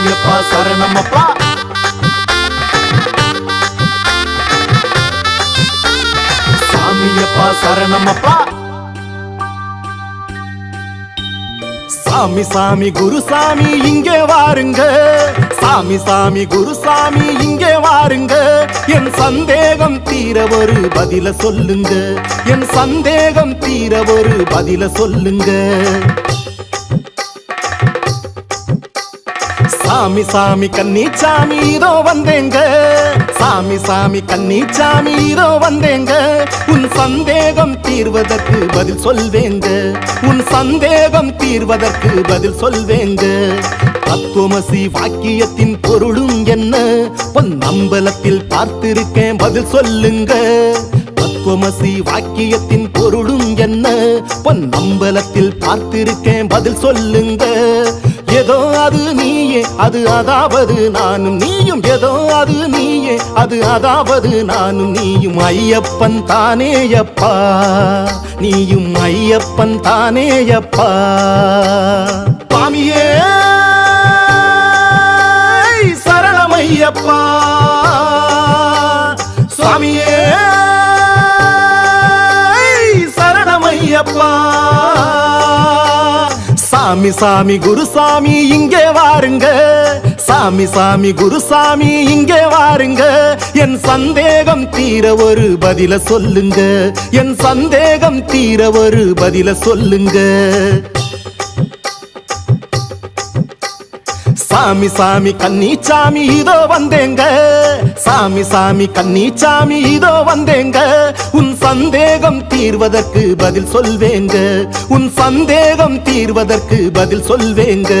ஐயப்பா சரணமப்பா சாமியப்பா சரணமப்பா சாமி சாமி குருசாமி இங்கே வாருங்க. சாமி சாமி குருசாமி இங்கே வாருங்க. என் சந்தேகம் தீர ஒரு பதில சொல்லுங்க. என் சந்தேகம் தீர ஒரு பதில சொல்லுங்க. சாமி சாமி கண்ணி சாமி இதோ வந்தேங்க. சாமி சாமி கண்ணி சாமி இதோ வந்தேங்க. உன் சந்தேகம் தீர்வதற்கு பதில் சொல்வேங்க. உன் சந்தேகம் தீர்வதற்கு பதில் சொல்வேங்க. தத்துவமசி வாக்கியத்தின் பொருளும் என்ன? பொன் அம்பலத்தில் பார்த்திருக்கேன் பதில் சொல்லுங்க. தத்துவமசி வாக்கியத்தின் பொருளும் என்ன? பொன் அம்பலத்தில் பார்த்திருக்கேன் பதில் சொல்லுங்க. ஏதோ அது நீயே அது அதாவது நானும் நீயும். ஏதோ அது நீயே அது அதாவது நானும் நீயும். ஐயப்பன் தானேயப்பா நீயும் ஐயப்பன் தானேயப்பா சுவாமியே சரணமையப்பா சுவாமியே சரணமையப்பா சாமி சாமி குருசாமி இங்கே வாருங்க. சாமி சாமி குருசாமி இங்கே வாருங்க. என் சந்தேகம் தீர ஒரு பதில சொல்லுங்க. என் சந்தேகம் தீர ஒரு பதில சொல்லுங்க. சாமி சாமி கன்னிச்சாமி இதோ வந்தேங்க. சாமி சாமி கன்னிச்சாமி இதோ வந்தேங்க. உன் சந்தேகம் தீர்வதற்கு பதில் சொல்வேங்க. உன் சந்தேகம் தீர்வதற்கு பதில் சொல்வேங்க.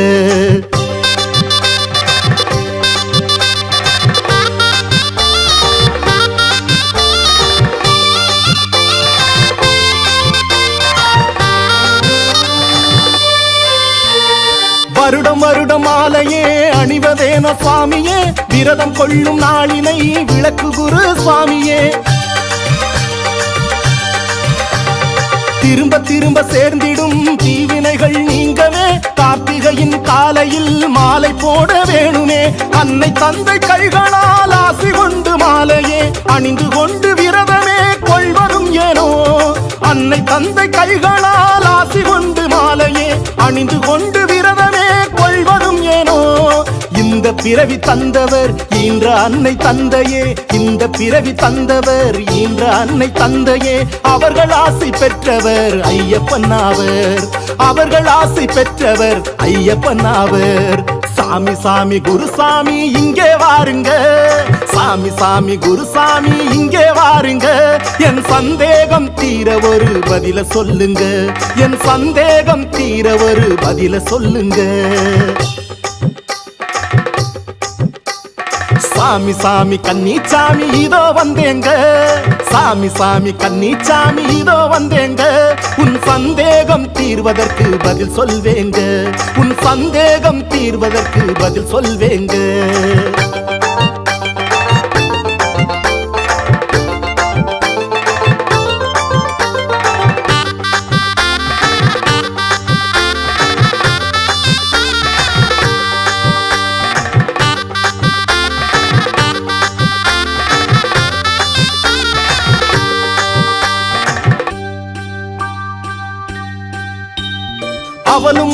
மருட மாலையே அணிவதேன சுவாமியே? விரதம் கொள்ளும் நாளினை விளக்கு குரு சுவாமியே. திரும்ப திரும்ப சேர்ந்திடும் தீவினைகள் நீங்கவே கார்த்திகையின் காலையில் மாலை போட வேணுமே. அன்னை தந்தை கைகளால் ஆசி கொண்டு மாலையே அணிந்து கொண்டு விரதமே கொள்வரும் ஏனோ? அன்னை தந்தை கைகளால் ஆசி கொண்டு மாலையே அணிந்து கொண்டு பிறவி தந்தவர் ஈன்ற அன்னை தந்தையே. இந்த பிறவி தந்தவர் ஈன்ற அன்னை தந்தையே. அவர்கள் ஆசை பெற்றவர் ஐயப்பன் ஆவர். அவர்கள் ஆசை பெற்றவர் ஐயப்பன் ஆவர். சாமி சாமி குருசாமி இங்கே வாருங்க. சாமி சாமி குருசாமி இங்கே வாருங்க. என் சந்தேகம் தீர ஒரு பதில சொல்லுங்க. என் சந்தேகம் தீர ஒரு பதில சொல்லுங்க. சாமி சாமி கன்னி சாமி இதோ வந்தேங்க. சாமி சாமி கன்னி சாமி இதோ வந்தேங்க. உன் சந்தேகம் தீர்வதற்கு பதில் சொல்வேங்க. உன் சந்தேகம் தீர்வதற்கு பதில் சொல்வேங்க.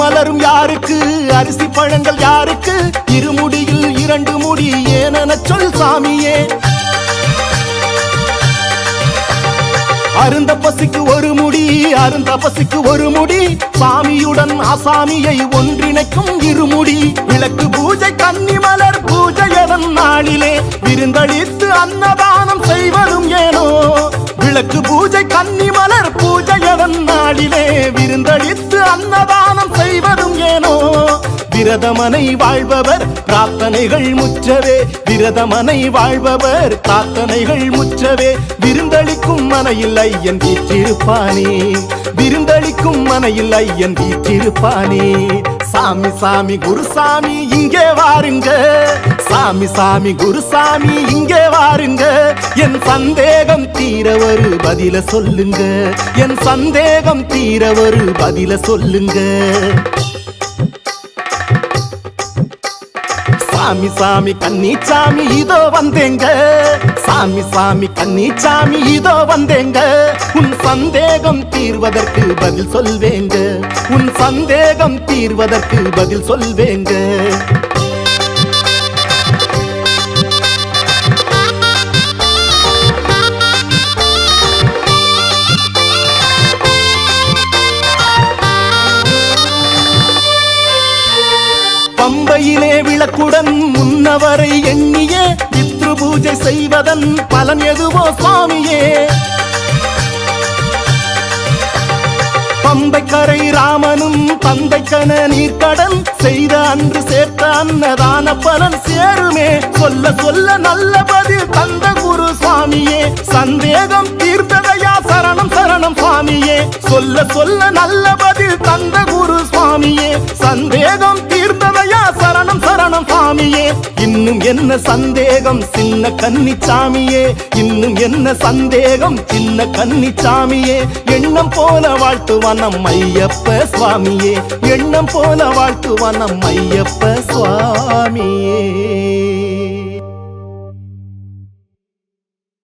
மலரும் யாருக்கு? அரிசி பழங்கள் யாருக்கு? இருமுடியில் இரண்டு முடி ஏனென சொல் சாமியே. அருந்த பசிக்கு ஒரு முடி அருந்த பசிக்கு ஒரு முடி. சாமியுடன் அசாமியை ஒன்றிணைக்கும் இருமுடி விளக்கு பூஜை கன்னி மலர் பூஜை எவன் நாளிலே விருந்தளித்து அன்னதானம் செய்வதும் ஏனோ. விளக்கு பூஜை கன்னி மலர் பூஜை எவன் நாளிலே விருந்தளித்து அன்னதானம் செய்வதும் ஏனோ விரதமனை வாழ்பவர் பிரார்த்தனைகள் முற்றவே. விரதமனை வாழ்பவர் பிரார்த்தனைகள் முற்றவே. விருந்தளிக்கும் மனையில் ஐயன் வீற்றிருப்பானே. விருந்தளிக்கும் மனையில் ஐயன் வீற்றிருப்பானே. சாமி சாமி குருசாமி இங்கே வாருங்க. சாமி சாமி குருசாமி இங்கே வாருங்க. என் சந்தேகம் தீர ஒரு பதில சொல்லுங்க. என் சந்தேகம் தீர ஒரு பதில சொல்லுங்க. சாமி சாமி கன்னி சாமி இதோ வந்தேங்க. சாமி சாமி கன்னிச்சாமி இதோ வந்தேங்க. உன் சந்தேகம் தீர்வதற்கு பதில் சொல்வேங்க. உன் சந்தேகம் தீர்வதற்கு பதில் சொல்வேங்க. விளக்குடன் முன்னவரை எண்ணிய பித்ரு பூஜை செய்வதன் பலன் எதுவோ சுவாமியே. பம்பைக்கரை ராமனும் பந்தைக்கன நீர்க்கடன் செய்த அன்று சேர்த்த அன்னதான பலன் சேருமே. சொல்ல சொல்ல நல்ல பதில் தந்த குரு சுவாமியே. சந்தேகம் தீர்த்ததையா சரணம் சரணம் சுவாமியே. சொல்ல சொல்ல நல்ல பதில் தந்த குரு சாமியே. சந்தேகம் தீர்த்ததையா சரணம் சரணம் சாமியே. இன்னும் என்ன சந்தேகம்? சின்ன கன்னிச்சாமியே. இன்னும் என்ன சந்தேகம்? சின்ன கன்னிச்சாமியே. எண்ணம் போல வாழ்த்துவான் நம் ஐயப்ப சுவாமியே. எண்ணம் போல வாழ்த்துவான் நம் ஐயப்ப சுவாமியே.